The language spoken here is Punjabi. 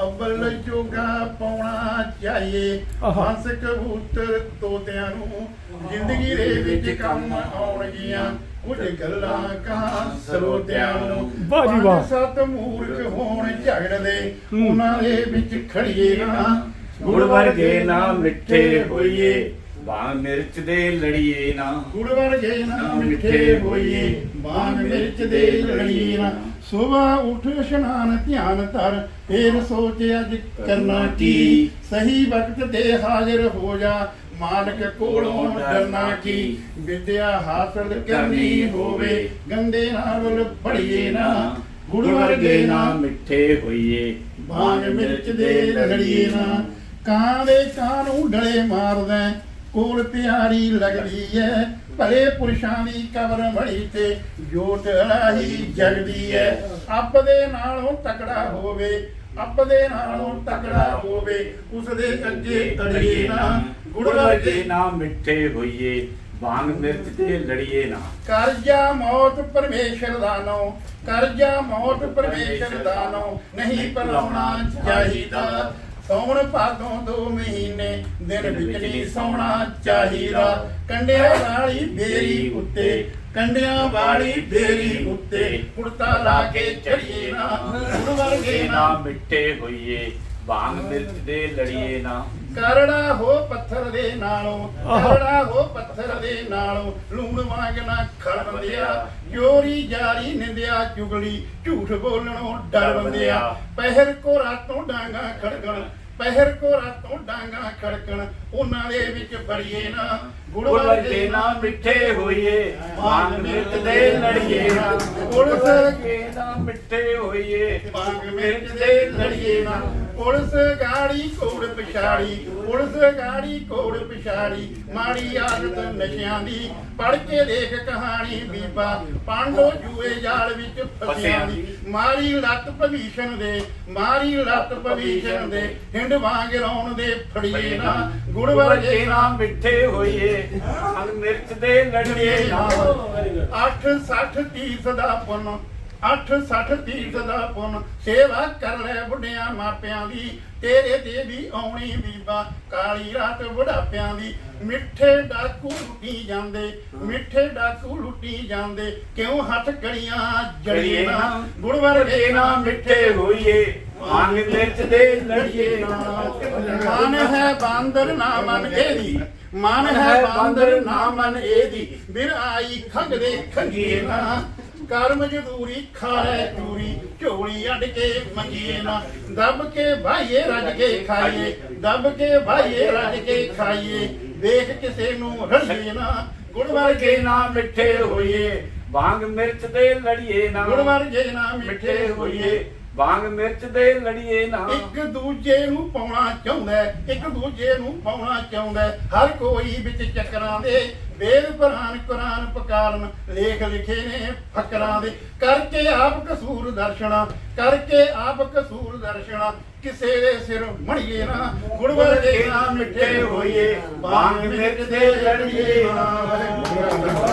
ਅਵਲ ਜੋਗਾ ਪਾਉਣਾ ਚਾਹੀਏ। ਹੰਸ ਕਬੂਤਰ ਤੋਤਿਆਂ ਨੂੰ ਜ਼ਿੰਦਗੀ ਦੇ ਵਿੱਚ ਕੰਮ ਆਉਣਗੀਆਂ ਕੁਝ ਗੱਲਾਂ ਕਹਾਂ ਸਰੋਤਿਆਂ ਨੂੰ ਵਾਹ ਜੀ ਵਾਹ। ਸੱਤ ਮੂਰਖ ਹੋਣ ਝਗੜਦੇ। ਉਹਨਾਂ ਦੇ ਵਿੱਚ ਖੜੀਏ ਨਾ ਗੁੜ ਵਰਗੇ ਨਾ ਮਿੱਠੇ ਹੋਈਏ ਬਾਹ ਮਿਰਚ ਦੇ ਲੜੀਏ ਨਾ ਗੁੜ ਵਰਗੇ ਨਾ ਮਿੱਠੇ ਹੋਈਏ ਬਾਣ ਮਿਰਚ ਦੇ ਲੜੀਏ ਨਾ ਸੁਬਾ ਉੱਠ ਇਸ਼ਨਾਨ ਧਿਆਨ ਧਰ ਫੇਰ ਸੋਚ ਅੱਜ ਕਰਨਾ ਕੀ? ਸਹੀ ਵਕਤ ਤੇ ਹਾਜ਼ਰ ਹੋ ਜਾ ਮਾਲਕ ਕੋਲੋਂ ਡਰਨਾ ਕੀ? ਵਿਦਿਆ ਹਾਸਲ ਕਰਨੀ ਹੋਵੇ ਗੰਦੇ ਨਾਲ ਪੜੀਏ ਨਾ ਗੁੜ ਵਰਗੇ ਨਾ ਮਿੱਠੇ ਹੋਈਏ ਭਾਂਗ ਮਿਰਚ ਦੇ ਲੜੀਏ ਨਾ। ਕਾਂ ਦੇ ਕਾਂ ਨੂੰ ਡਲੇ ਮਾਰਦਾ ਕੋਲ ਪਿਆਰੀ ਲੱਗਦੀ ਐ ਭਲੇ ਪੁਰਸ਼ਾਂ ਦੀ ਕਬਰ ਮੜੀ ਤੇ ਜੋਟ ਅਲਾਹੀ ਜਗਦੀ ਐ। ਅੱਬ ਦੇ ਨਾਲੋਂ ਤਕੜਾ ਹੋਵੇ ਅੱਬ ਦੇ ਨਾਲੋਂ ਤਕੜਾ ਹੋਵੇ ਉਸ ਦੇ ਅੱਗੇ ਤੜੀਏ ਨਾ ਗੁੜ ਵਰਗੇ ਨਾ ਮਿੱਠੇ ਹੋਈਏ ਬਾਂਗ ਮਿਰਚ ਦੇ ਲੜੀਏ ਨਾ। ਕਰਜਾ ਮੌਤ ਪਰਮੇਸ਼ਰ ਦਾ ਨੋ ਕਰਜਾ ਮੌਤ ਪਰਮੇਸ਼ਰ ਦਾ ਨੋ ਨਹੀਂ ਭਲਾਉਣਾ ਚਾਹੀਦਾ। ਸੌਣ ਭਾਦੋਂ ਦੋ ਮਹੀਨੇ? ਦਿਨ ਵਿੱਚ ਨਹੀਂ ਸੌਣਾ। ਚਾਹੀਦਾ। ਕੰਡਿਆਂ ਵਾਲੀ ਬੇਰੀ ਉੱਤੇ। ਕੰਡਿਆਂ ਵਾਲੀ ਬੇਰੀ ਉੱਤੇ। ਕੁੜਤਾ ਲਾ ਕੇ ਚੜੀਏ ਨਾ। ਗੁੜ ਵਰਗੇ ਨਾ। ਮਿੱਠੇ ਹੋਈਏ। ਬਾਂਗ ਮਿਰਚ ਦੇ ਲੜੀਏ ਨਾ। ਕਰੜਾ ਹੋ ਪੱਥਰ ਨਾਲੋਂ ਕਰੜਾ ਹੋ ਪੱਥਰ ਦੇ ਨਾਲੋਂ ਲੂਣ ਵਾਂਗ ਨਾ ਖੜ ਬੰਦਿਆ। ਚੋਰੀ ਜਾਰੀ ਨਿੰਦਿਆ ਚੁਗਲੀ ਝੂਠ ਬੋਲਣੋਂ ਡਰ ਬੰਦਿਆ। ਪਹਿਰ ਕੋ ਰਾਤੋਂ ਡਾਂਗਾ ਖੜਕਣ ਪਹਿਰ ਕੋ ਰਾਤੋਂ ਡਾਂਗਾ ਖੜਕਣ ਉਹਨਾਂ ਦੇ ਵਿੱਚ ਬੜੀਏ ਨਾ। ਗੁੜ ਗੁੜ ਵਰਗੇ ਨਾ ਮਿੱਠੇ ਹੋਈਏ ਬਾਂਗ ਮਿਰਚ ਦੇ ਲੜੀਏ ਨਾ। ਪੁਲਿਸ ਵਰਗੇ ਨਾ ਮਿੱਠੇ ਹੋਈਏ ਬਾਗ ਮਿਰਚ ਦੇ ਲੜੀਏ ਨਾ। ਪੁਲਿਸ ਗਾੜੀ ਕੋੜ ਪਿਛਾੜੀ ਪੁਲਿਸ ਗਾੜੀ ਕੋੜ ਪਿਛਾੜੀ। ਮਾੜੀ ਆਦਤ ਨਸ਼ਿਆਂ ਦੀ ਪੜ ਕੇ ਦੇਖ ਕਹਾਣੀ ਬੀਬਾ। ਪਾਂਡੋ ਜੂਏ ਜਾਲ ਵਿੱਚ ਫਸਿਆਂ ਦੀ। ਮਾਰੀ ਲੱਤ ਭਵੀਸ਼ਣ ਦੇ ਮਾਰੀ ਲੱਤ ਭਵੀਸ਼ਣ ਦੇ ਹਿੰਡ ਵਾਂਗ ਲਾਉਣ ਦੇ ਫੜੀਏ ਨਾ ਗੁੜ ਵਰਗੇ ਨਾ ਮਿੱਠੇ ਹੋਈਏ। ਬਾਂਗ ਮਿਰਚ ਦੇ ਲੜੀਏ ਨਾ। 8 60 ਤੀਰਥ ਦਾ ਪੁੰਨ 8 60 ਤੀਰਥ ਦਾ ਪੁੰਨ ਸੇਵਾ ਕਰ ਲੈ ਬੁੱਢਿਆਂ ਮਾਪਿਆਂ ਦੀ ਤੇਰੇ ਤੇ ਵੀ ਆਉਣੀ ਬੀਬਾ ਕਾਲੀ ਰਾਤ ਬੁਢਾਪਿਆਂ ਦੀ। ਮਿੱਠੇ ਡਾਕੂ ਲੁੱਟੀ ਜਾਂਦੇ ਮਿੱਠੇ ਡਾਕੂ ਲੁੱਟੀ ਜਾਂਦੇ ਕਿਉਂ ਹੱਥ ਕੜੀਆਂ ਜੜੀਏ ਨਾ? ਗੁੜ ਵਰਗੇ ਨਾ ਮਿੱਠੇ ਹੋਈਏ। ਬਾਂਗ ਮਿਰਚ ਦੇ ਲੜੀਏ ਨਾ। ਮਨ ਹੈ ਬਾਂਦਰ ਨਾ ਮਨ ਇਹਦੀ ਮਨ ਹੈ ਬਾਂਦਰ ਨਾ ਮਨ ਇਹਦੀ ਬਿਰ ਆਈ ਖੰਗ ਦੇ ਖੰਗੀਏ ਨਾ। ਕਰ ਮਜ਼ਦੂਰੀ ਖਾਏ ਚੂਰੀ ਝੋਲੀ ਅੱਡ ਕੇ ਮੰਗੀਏ ਨਾ। ਦੱਬ ਕੇ ਭਾਈਏ ਰੱਜ ਕੇ ਖਾਈਏ। ਦੱਬ ਕੇ ਭਾਈਏ ਰੱਜ ਕੇ ਖਾਈਏ। ਵੇਖ ਕਿਸੇ ਨੂੰ ਰੜੀਏ ਨਾ। ਗੁੜ ਵਰਗੇ ਨਾ ਮਿੱਠੇ ਹੋਈਏ। ਬਾਂਗ ਮਿਰਚ ਦੇ ਲੜੀਏ ਨਾ। ਗੁੜ ਵਰਗੇ ਨਾ ਮਿੱਠੇ ਹੋਈਏ। ਬਾਂਗ ਮਿਰਚ ਦੇ ਲੜੀਏ ਨਾ। ਇੱਕ ਦੂਜੇ ਨੂੰ ਪਾਉਣਾ ਚਾਹੁੰਦਾ ਹੈ, ਇੱਕ ਦੂਜੇ ਨੂੰ ਪਾਉਣਾ ਚਾਹੁੰਦਾ ਹੈ। ਹਰ ਕੋਈ ਵਿੱਚ ਚੱਕਰਾਂ ਦੇ ਵੇਦ ਕੁਰਾਨ ਕੁਰਾਨ ਪਕਾਰਨ ਲੇਖ ਲਿਖੇ ਨੇ ਫਕਰਾਂ ਦੇ। ਕਰਕੇ ਆਪ ਕਸੂਰ ਦਰਸ਼ਨਾ ਕਰਕੇ ਆਪ ਕਸੂਰ ਦਰਸ਼ਨਾ ਕਿਸੇ ਦੇ ਸਿਰ ਮਣੀਏ ਨਾ ਗੁੜ ਵਰਗੇ ਨਾ ਮਿੱਠੇ ਹੋਈਏ। ਵਾਂਗ ਮਿਰਚ ਦੇ ਲੜੀਏ ਨਾ।